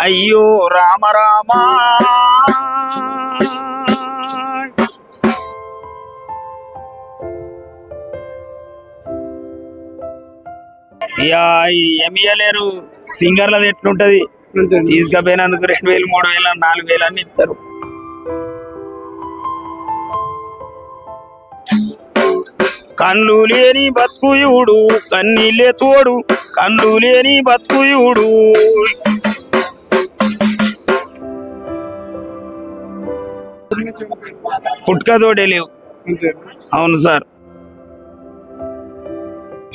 అయ్యో రామ రామ. ఇయ్యలేరు సింగర్లది ఎట్లుంటది? తీసుకపోయినందుకు రెండు వేలు మూడు వేలు నాలుగు వేలు అని ఇస్తారు. కళ్ళు లేని బతుకుయుడు కన్నీళ్ళే తోడు. కళ్ళు లేని బతుకుయుడు పుట్కతోడే లేవు. అవును సార్.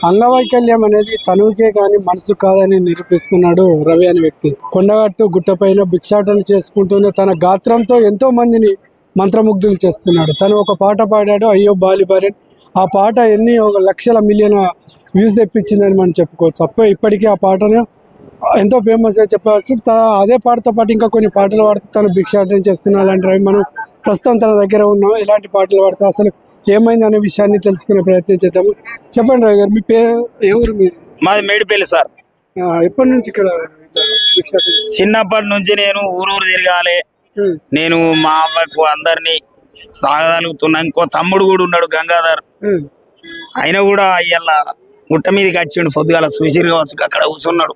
అంగవైకల్యం అనేది తనువుకే కానీ మనసు కాదని నిరూపిస్తున్నాడు రవి అనే వ్యక్తి. కొండగట్టు గుట్టపైన భిక్షాటన చేసుకుంటూనే తన గాత్రంతో ఎంతో మందిని మంత్రముగ్ధులు చేస్తున్నాడు. తను ఒక పాట పాడాడు అయ్యో బాలి ఆ పాట ఎన్ని ఒక లక్షల మిలియన్ వ్యూస్ తెప్పించిందని మనం చెప్పుకోవచ్చు. అప్పుడు ఇప్పటికీ ఆ పాటను ఎంతో ఫేమస్గా చెప్పవచ్చు. అదే పాటతో పాటు ఇంకా కొన్ని పాటలు పాడుతూ తను భిక్షాటన చేస్తున్నాడు అలాంటి రవి మనం ప్రస్తుతం తన దగ్గర ఉన్నాం. ఎలాంటి పాటలు పాడుతూ అసలు ఏమైంది అనే విషయాన్ని తెలుసుకునే ప్రయత్నం చేద్దాము. చెప్పండి రవి గారు మీ పేరు ఎవరు మీరు? మాది మేడిపల్లి సార్. ఎప్పటి నుంచి ఇక్కడ చిన్నప్పటి నుంచి నేను ఊరూరు తిరగాలి. నేను మా అవ్వకు అందరినీ సాగలుగుతున్నా ఇంకో తమ్ముడు కూడా ఉన్నాడు గంగాధర్. ఆయన కూడా అయ్యల్లా గుట్ట మీదకి వచ్చిండు పొద్దుగాల సుశీర్ కావచ్చు అక్కడ కూర్చున్నాడు.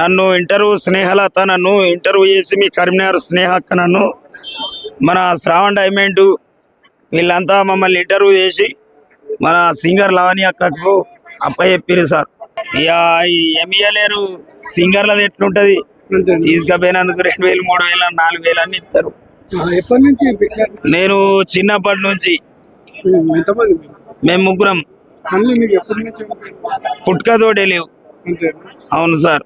నన్ను ఇంటర్వ్యూ స్నేహలత నన్ను ఇంటర్వ్యూ చేసి మీ కరీంనగర్ స్నేహ అక్క నన్ను మన శ్రావణ్ డైమండ్ వీళ్ళంతా మమ్మల్ని ఇంటర్వ్యూ చేసి మన సింగర్ లవణి అక్కకు అప్ప చెప్పారు సార్. ఇక ఏమి ఇయ్యలేరు సింగర్లది ఎట్లుంటది? తీసుకపోయినందుకు రెండు వేలు మూడు వేలు నాలుగు వేలు అని ఇస్తారు. నేను చిన్నప్పటి నుంచి? మేము ముగ్గురం. పుట్కతోటే లేవు. అవును సార్.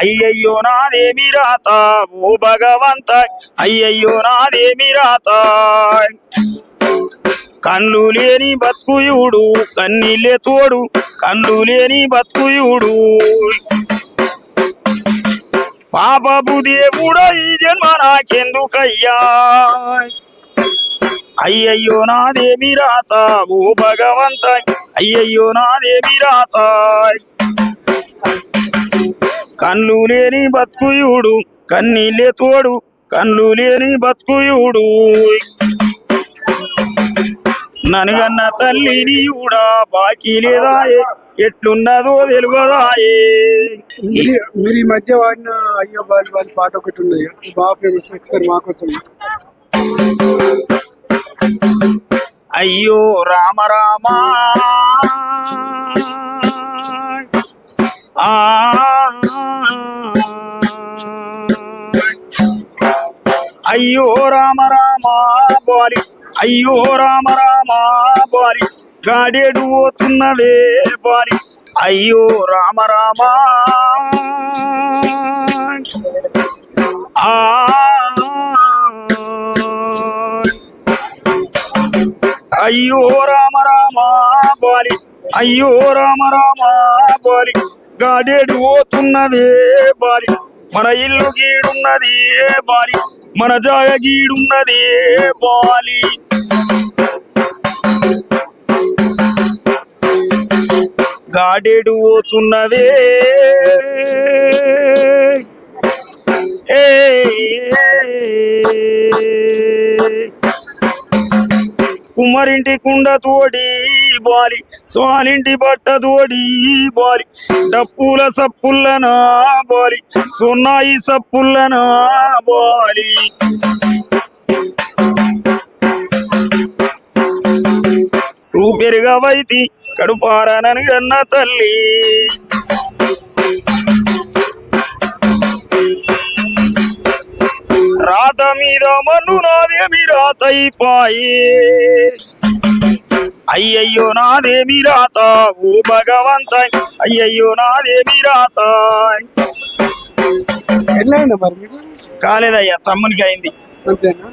అయ్యయ్యో నాదేమి రాత ఓ భగవంత అయ్యయ్యో నాదేమి రాత కళ్ళు లేని బతుకుయుడు కన్నీళ్ళే తోడు. కళ్ళు లేని బతుకుయుడు పాపపు దేవుడా ఈ జన్మ నాకెందుకయ్యా? అయ్యయ్యో నాదేమి రాత? ఓ భగవంత అయ్యయ్యో నాదేమి రాత? కళ్ళు లేని బతుకుయుడు కన్నీళ్ళే తోడు కళ్ళు లేని బతుకుయుడు. ననుగన్న తల్లిని కూడా బాకీ లేదాయే. ఎట్లున్నదో తెలియదాయే మీరు ఈ మధ్య వాడిన అయ్యో బాలి వాళ్ళ పాట ఒకటి ఉంది. కదా, బాగా ఫేమస్ ఒకసారి అయ్యో రామ రామ. అయ్యో రామ రామ బాలి. అయ్యో రామ రామ బాలి. గాడేడు పోతున్నవే బాలి. అయ్యో రామ రామ. అయ్యో రామ రామ బాలి అయ్యో రామ రామ బాలి గాడేడు పోతున్నదే బాలి మన ఇల్లు గీడున్నదే బాలి మన జాయ గీడున్నది బాలి. గాడేడు పోతున్నదే కుమ్మరింటి కుండ తోడి బాలి స్వాలింటి బట్ట తోడి బాలి డప్పుల సప్పుల్లనా బాలి సున్నాయి సప్పుల్లనా బాలి. రూపెరుగా వైతి కడుపారనని కన్న తల్లి. రాత మీద మన్ను నాదేమి రాతైపాయే అయ్యయ్యో నాదేమి రాత ఓ భగవంత అయ్యయ్యో నాదేమి రాత ఎట్లయిందా మరి కాలేదయ్యా తమ్మునికి అయింది. అంతేనా?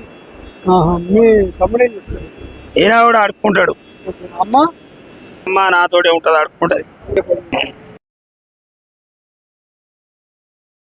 ఆహా, మీ తమ్ముడు ఏం చేస్తారు ఈయన కూడా ఆడుకుంటాడు. అమ్మ? అమ్మ నాతోటే ఉంటది ఆడుకుంటది.